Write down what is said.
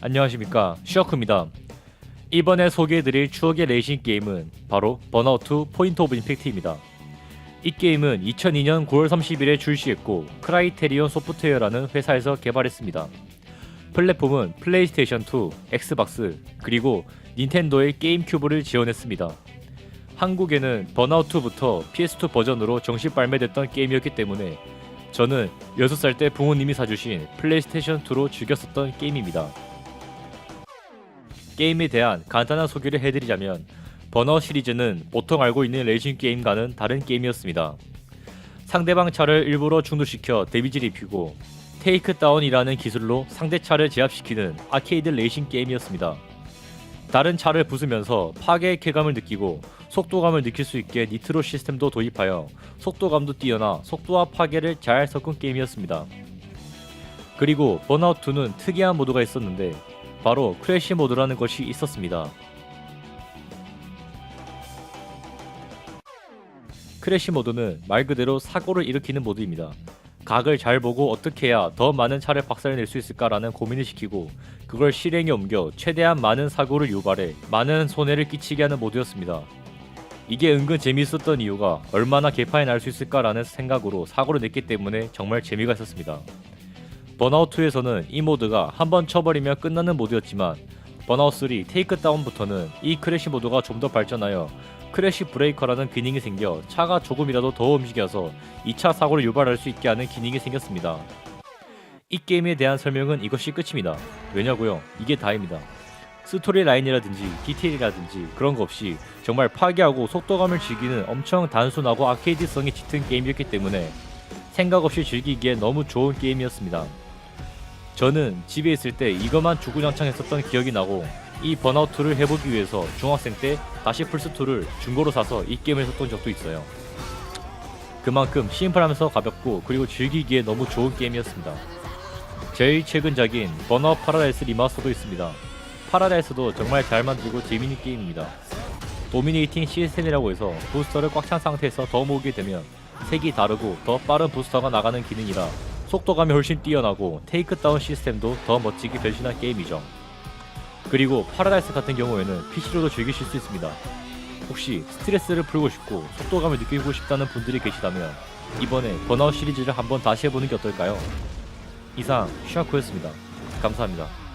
안녕하십니까 슈어크입니다. 이번에 소개해드릴 추억의 레이싱 게임은 바로 번아웃2 포인트 오브 임팩트입니다. 이 게임은 2002년 9월 30일에 출시했고 크라이테리온 소프트웨어라는 회사에서 개발했습니다. 플랫폼은 플레이스테이션 2, 엑스박스, 그리고 닌텐도의 게임 큐브를 지원했습니다. 한국에는 번아웃2부터 PS2 버전으로 정식 발매됐던 게임이었기 때문에 저는 6살 때 부모님이 사주신 플레이스테이션 2로 즐겼었던 게임입니다. 게임에 대한 간단한 소개를 해드리자면 버너 시리즈는 보통 알고 있는 레이싱 게임과는 다른 게임이었습니다. 상대방 차를 일부러 중도시켜 데미지를 입히고 테이크 다운이라는 기술로 상대 차를 제압시키는 아케이드 레이싱 게임이었습니다. 다른 차를 부수면서 파괴의 쾌감을 느끼고 속도감을 느낄 수 있게 니트로 시스템도 도입하여 속도감도 뛰어나 속도와 파괴를 잘 섞은 게임이었습니다. 그리고 번아웃2는 특이한 모드가 있었는데 바로 크래시 모드라는 것이 있었습니다. 크래시 모드는 말 그대로 사고를 일으키는 모드입니다. 각을 잘 보고 어떻게 해야 더 많은 차를 박살낼 수 있을까라는 고민을 시키고 그걸 실행에 옮겨 최대한 많은 사고를 유발해 많은 손해를 끼치게 하는 모드였습니다. 이게 은근 재미있었던 이유가 얼마나 개판이 날 수 있을까라는 생각으로 사고를 냈기 때문에 정말 재미가 있었습니다. 번아웃2에서는 이 모드가 한 번 쳐버리면 끝나는 모드였지만 번아웃3 테이크다운부터는 이 크래시 모드가 좀 더 발전하여 크래시 브레이커라는 기능이 생겨 차가 조금이라도 더 움직여서 2차 사고를 유발할 수 있게 하는 기능이 생겼습니다. 이 게임에 대한 설명은 이것이 끝입니다. 왜냐고요? 이게 다입니다. 스토리 라인이라든지 디테일이라든지 그런 거 없이 정말 파괴하고 속도감을 즐기는 엄청 단순하고 아케이드성이 짙은 게임이었기 때문에 생각 없이 즐기기에 너무 좋은 게임이었습니다. 저는 집에 있을 때 이것만 주구장창 했었던 기억이 나고 이 번아웃2를 해보기 위해서 중학생 때 다시 플스2를 중고로 사서 이 게임을 했었던 적도 있어요. 그만큼 심플하면서 가볍고 그리고 즐기기에 너무 좋은 게임이었습니다. 제일 최근작인 번아웃 파라다이스 리마스터도 있습니다. 파라다이스도 정말 잘 만들고 재밌는 게임입니다. 도미네이팅 시스템이라고 해서 부스터를 꽉 찬 상태에서 더 모으게 되면 색이 다르고 더 빠른 부스터가 나가는 기능이라 속도감이 훨씬 뛰어나고 테이크다운 시스템도 더 멋지게 변신한 게임이죠. 그리고 파라다이스 같은 경우에는 PC로도 즐기실 수 있습니다. 혹시 스트레스를 풀고 싶고 속도감을 느끼고 싶다는 분들이 계시다면 이번에 번아웃 시리즈를 한번 다시 해보는 게 어떨까요? 이상 슈아코였습니다. 감사합니다.